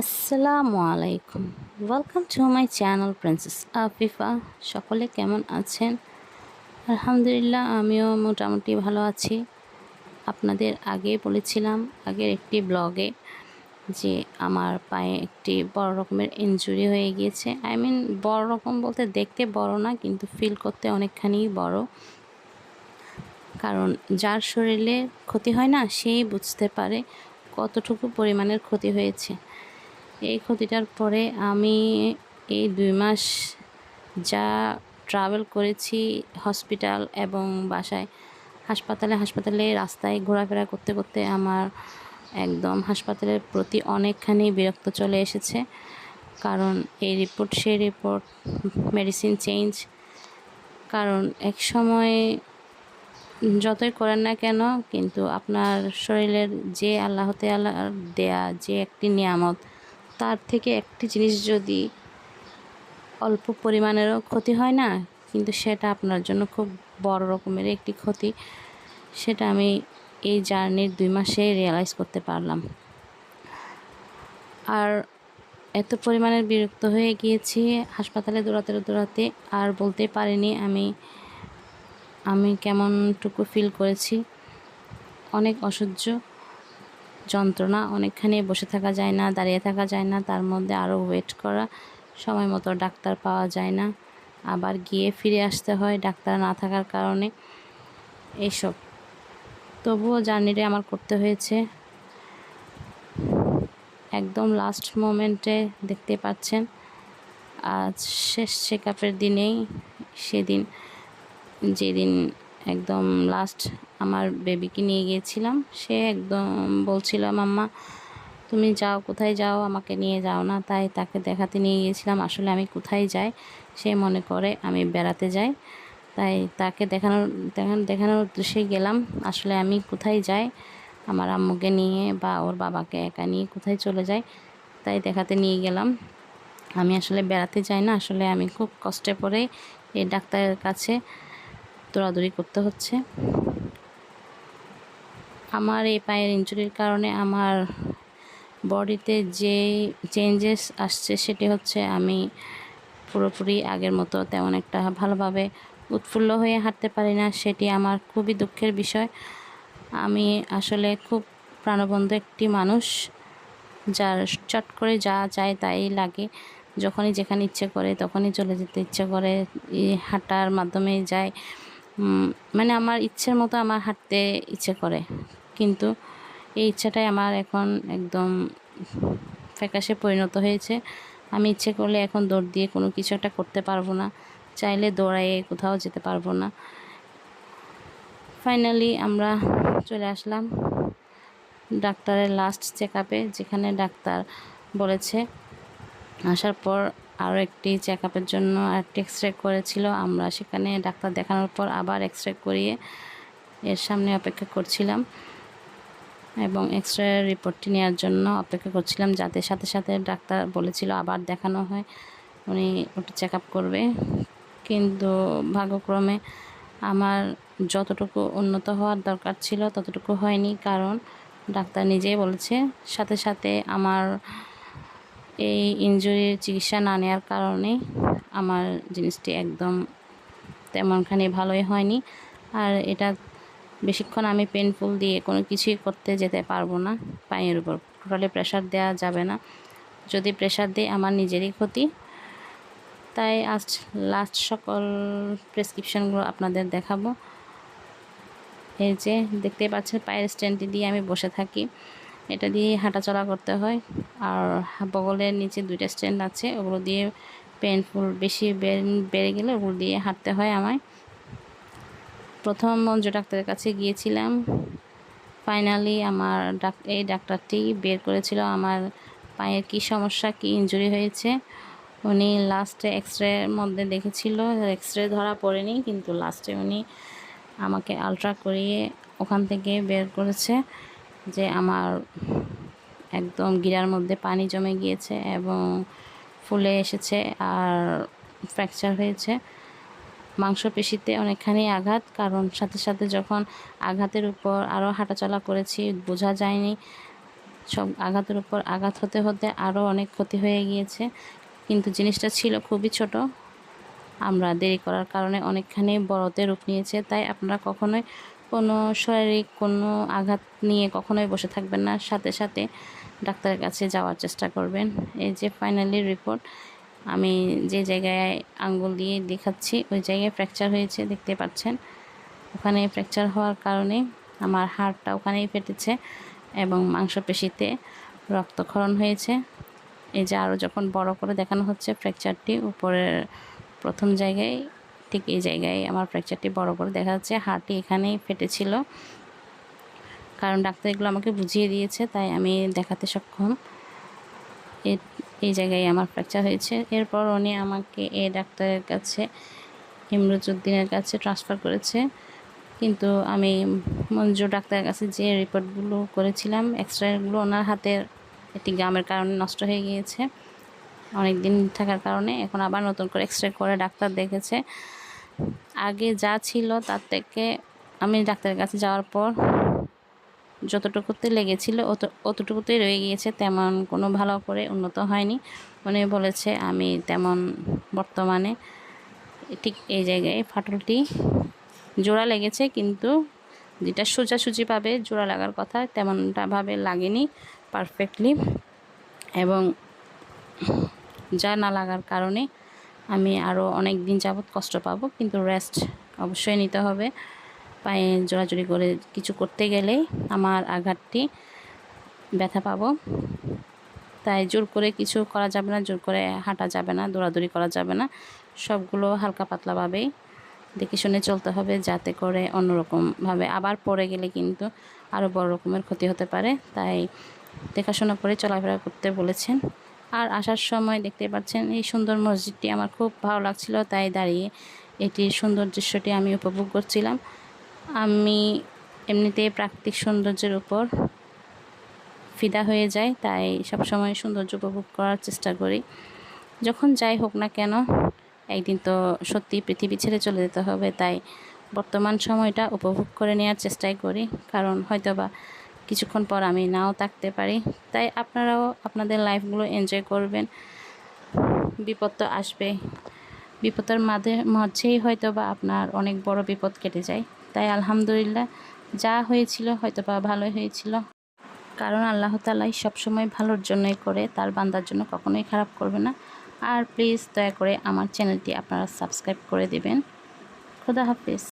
আসসালামু আলাইকুম। Welcome to my channel princess Afifa সকলে কেমন আছেন? আলহামদুলিল্লাহ, আমিও মোটামুটি ভালো আছি। আপনাদের আগে বলেছিলাম, আগের একটি ব্লগে, যে আমার পায়ে একটি বড় রকমের ইনজুরি হয়ে গিয়েছে। আই মিন বড় রকম বলতে দেখতে বড় না, কিন্তু ফিল করতে অনেকখানি বড়। কারণ যার শরীরে ক্ষতি হয় না সেই বুঝতে পারে কতটুকু পরিমাণের ক্ষতি হয়েছে। এই ক্ষতিটার পরে আমি এই দুই মাস যা ট্রাভেল করেছি হসপিটাল এবং বাসায়, হাসপাতালে হাসপাতালে রাস্তায় ঘোরাফেরা করতে করতে আমার একদম হাসপাতালের প্রতি অনেকখানি বিরক্ত চলে এসেছে। কারণ এই রিপোর্ট সেই রিপোর্ট মেডিসিন চেঞ্জ কারণ এক সময় যতই করেন না কেন, কিন্তু আপনার শরীরের যে আল্লাহতে আল্লাহ দেয়া যে একটি নিয়ামত তার থেকে একটি জিনিস যদি অল্প পরিমাণেরও ক্ষতি হয় না, কিন্তু সেটা আপনার জন্য খুব বড় রকমের একটি ক্ষতি, সেটা আমি এই জার্নির দুই মাসে রিয়েলাইজ করতে পারলাম। আর এত পরিমাণের বিরক্ত হয়ে গিয়েছি, হাসপাতালে দৌড়াতে দৌড়াতে আর বলতে পারিনি আমি আমি কেমনটুকু ফিল করেছি। অনেক অসহ্য যন্ত্রণা অনেকখানি বসে থাকা যায় না, দাঁড়িয়ে থাকা যায় না, তার মধ্যে আরও ওয়েট করা, সময় মতো ডাক্তার পাওয়া যায় না। আবার গিয়ে ফিরে আসতে হয় ডাক্তার না থাকার কারণে। এইসব। তবুও জার্নিটা আমার করতে হয়েছে। একদম লাস্ট মোমেন্টে দেখতে পাচ্ছেন, আজ শেষ চেক আপের দিনেই সেদিন, যেদিন একদম লাস্ট আমার বেবিকে নিয়ে গিয়েছিলাম। সে একদম বলছিল, মাম্মা, তুমি যাও, কোথায় যাও? আমাকে নিয়ে যাও না। তাই তাকে দেখাতে নিয়ে গিয়েছিলাম, আসলে আমি কোথায় যাই? সে মনে করে, আমি বেড়াতে যাই। তাই তাকে দেখানোর দেখানো দেখানোর উদ্দেশ্যে গেলাম, আসলে আমি কোথায় যাই? আমার আম্মুকে নিয়ে বা ওর বাবাকে একা নিয়ে কোথায় চলে যাই? তাই দেখাতে নিয়ে গেলাম, আমি আসলে বেড়াতে যাই না, আসলে আমি খুব কষ্টে পড়ে এই ডাক্তারের কাছে। দৌড়াদৌড়ি করতে হচ্ছে। আমার এই পায়ের ইঞ্জুরির কারণে আমার বডিতে যে চেঞ্জেস আসছে সেটি হচ্ছে আমি পুরোপুরি আগের মতো তেমন একটা ভালোভাবে উৎফুল্ল হয়ে হাঁটতে পারি না, সেটি আমার খুবই দুঃখের বিষয়। আমি আসলে খুব প্রাণবন্ধ একটি মানুষ, যার চট করে যা চায় তাই লাগে। যখনই যেখানে ইচ্ছে করে তখনই চলে যেতে ইচ্ছে করে। হাঁটার মাধ্যমে যায়। মানে আমার ইচ্ছের মতো আমার হাঁটতে ইচ্ছে করে। কিন্তু এই ইচ্ছাটাই আমার এখন একদম ফ্যাকাশে পরিণত হয়েছে। আমি ইচ্ছে করলে এখন দৌড় দিয়ে কোনো কিছু একটা করতে পারব না। চাইলে দৌড়াইয়ে কোথাও যেতে পারব না। ফাইনালি আমরা চলে আসলাম ডাক্তারের লাস্ট চেক আপে যেখানে ডাক্তার বলেছে, আসার পর আরও একটি চেক আপের জন্য একটি এক্স রে করেছিল। আমরা সেখানে ডাক্তার দেখানোর পর আবার এক্স রে করিয়ে এর সামনে অপেক্ষা করছিলাম এবং এক্স রে রিপোর্টটি নেওয়ার জন্য অপেক্ষা করছিলাম যাতে সাথে সাথে ডাক্তার বলেছিল আবার দেখানো হয়, উনি ওটা চেক আপ করবে। কিন্তু ভাগ্যক্রমে আমার যতটুকু উন্নত হওয়ার দরকার ছিল ততটুকু হয়নি, কারণ ডাক্তার নিজেই বলেছে সাথে সাথে আমার এই ইনজুরির চিকিৎসা না নেওয়ার কারণে আমার জিনিসটি একদম তেমনখানি ভালোই হয়নি। আর এটা বেশিক্ষণ আমি পেনফুল দিয়ে কোনো কিছুই করতে যেতে পারব না পায়ের উপর। টোটালি প্রেশার দেওয়া যাবে না। যদি প্রেশার দিই আমার নিজেরই ক্ষতি। তাই আজ লাস্ট সকল প্রেসক্রিপশানগুলো আপনাদের দেখাবো। এই যে দেখতে পাচ্ছেন, পায়ের স্ট্যান্ডটি দিয়ে আমি বসে থাকি। এটা দিয়ে হাঁটাচলা করতে হয়। আর বগলের নিচে দুইটা স্ট্যান্ড আছে, ওগুলো দিয়ে পেনফুল বেশি বেড়ে গেলে ওগুলো দিয়ে হাঁটতে হয় আমায়। প্রথম মঞ্জু ডাক্তারের কাছে গিয়েছিলাম। ফাইনালি আমার ডাক, এই ডাক্তারটি বের করেছিল আমার পায়ের কি সমস্যা, কি ইঞ্জুরি হয়েছে। উনি লাস্টে এক্স রের মধ্যে দেখেছিল এক্স রে ধরা পড়েনি, কিন্তু লাস্টে উনি আমাকে আলট্রা করিয়ে ওখান থেকে বের করেছে। যে আমার একদম গিরার মধ্যে পানি জমে গিয়েছে এবং ফুলে এসেছে আর ফ্র্যাকচার হয়েছে। মাংসপেশিতে অনেকখানি আঘাত, কারণ সাথে সাথে যখন আঘাতের উপর আরও হাঁটাচলা করেছি, বোঝা যায়নি। সব আঘাতের উপর আঘাত হতে হতে আরও অনেক ক্ষতি হয়ে গিয়েছে। কিন্তু জিনিসটা ছিল খুবই ছোট। আমরা দেরি করার কারণে অনেকখানি বড়তে রূপ নিয়েছে। তাই আপনারা কখনোই কোনো শারীরিক কোনো আঘাত নিয়ে কখনোই বসে থাকবেন না। সাথে সাথে ডাক্তারের কাছে যাওয়ার চেষ্টা করবেন। এই যে ফাইনালি রিপোর্ট আমি যে জায়গায় আঙ্গুল দিয়ে দেখাচ্ছি, ওই জায়গায় ফ্র্যাকচার হয়েছে, দেখতে পাচ্ছেন। ওখানে ফ্র্যাকচার হওয়ার কারণে আমার হাড়টা ওখানেই ফেটেছে এবং মাংসপেশিতে রক্তক্ষরণ হয়েছে। এই যে আরও যখন বড় করে দেখানো হচ্ছে ফ্র্যাকচারটি উপরের প্রথম জায়গায় ঠিক এই জায়গায় আমার ফ্র্যাকচারটি বড় করে দেখা যাচ্ছে, হাড়টি এখানেই ফেটেছিল। কারণ ডাক্তার এগুলো আমাকে বুঝিয়ে দিয়েছে, তাই আমি দেখাতে সক্ষম। এই জায়গায় আমার ফ্র্যাকচার হয়েছে। এরপর উনি আমাকে এই ডাক্তারের কাছে, ইমরুজউদ্দিনের কাছে ট্রান্সফার করেছে। কিন্তু আমি মঞ্জু ডাক্তারের কাছে যে রিপোর্টগুলো করেছিলাম এক্স রেগুলো ওনার হাতের একটি গামের কারণে নষ্ট হয়ে গিয়েছে। অনেক দিন থাকার কারণে এখন আবার নতুন করে এক্সরে করে ডাক্তার দেখেছে। আগে যা ছিল তার থেকে আমি ডাক্তারের কাছে যাওয়ার পর যতটুকুতে লেগেছিল অত, অতটুকুতেই রয়ে গিয়েছে। তেমন কোনো ভালো করে উন্নত হয়নি। উনি বলেছে, আমি তেমন বর্তমানে ঠিক এই জায়গায় ফাটলটি জোড়া লেগেছে, কিন্তু যেটা সোজাসুজি পাবে, জোড়া লাগার কথা তেমনটাভাবে লাগেনি পারফেক্টলি এবং যা না লাগার কারণে আমি আরও অনেক দিন যাবৎ কষ্ট পাবো, কিন্তু রেস্ট অবশ্যই নিতে হবে। পায়ে জোড়াজুড়ি করে কিছু করতে গেলেই আমার আঘাতটি ব্যথা পাবো। তাই জোর করে কিছু করা যাবে না, জোর করে হাঁটা যাবে না, দৌড়াদৌড়ি করা যাবে না। সবগুলো হালকা পাতলাভাবেই দেখে শুনে চলতে হবে, যাতে করে অন্যরকমভাবে আবার পড়ে গেলে কিন্তু আরও বড় রকমের ক্ষতি হতে পারে। তাই দেখাশোনা করে চলাফেরা করতে বলেছেন। আর আসার সময় দেখতে পাচ্ছেন, এই সুন্দর মসজিদটি আমার খুব ভালো লাগছিল, তাই দাঁড়িয়ে এটির সুন্দর দৃশ্যটি আমি উপভোগ করছিলাম। আমি এমনিতেই প্রাকৃতিক সৌন্দর্যের উপর ফিদা হয়ে যায় তাই সবসময় সৌন্দর্য উপভোগ করার চেষ্টা করি। যখন যাই হোক না কেন, একদিন তো সত্যি পৃথিবী ছেড়ে চলে যেতে হবে, তাই বর্তমান সময়টা উপভোগ করে নেওয়ার চেষ্টাই করি, কারণ হয়তোবা কিছুক্ষণ পর আমি নাও থাকতে পারি। তাই আপনারাও আপনাদের লাইফগুলো এনজয় করবেন। বিপদ তো আসবে। বিপদের মাঝে, মাঝেই হয়তো বা আপনার অনেক বড় বিপদ কেটে যায়। তাই আলহামদুলিল্লাহ, যা হয়েছিল হয়তো বা ভালোই হয়েছিল। কারণ আল্লাহ তালাই সবসময় ভালোর জন্যই করে, তার বান্দার জন্য কখনোই খারাপ করবে না। আর প্লিজ দয়া করে আমার চ্যানেলটি আপনারা সাবস্ক্রাইব করে দেবেন। খুদা হাফিজ।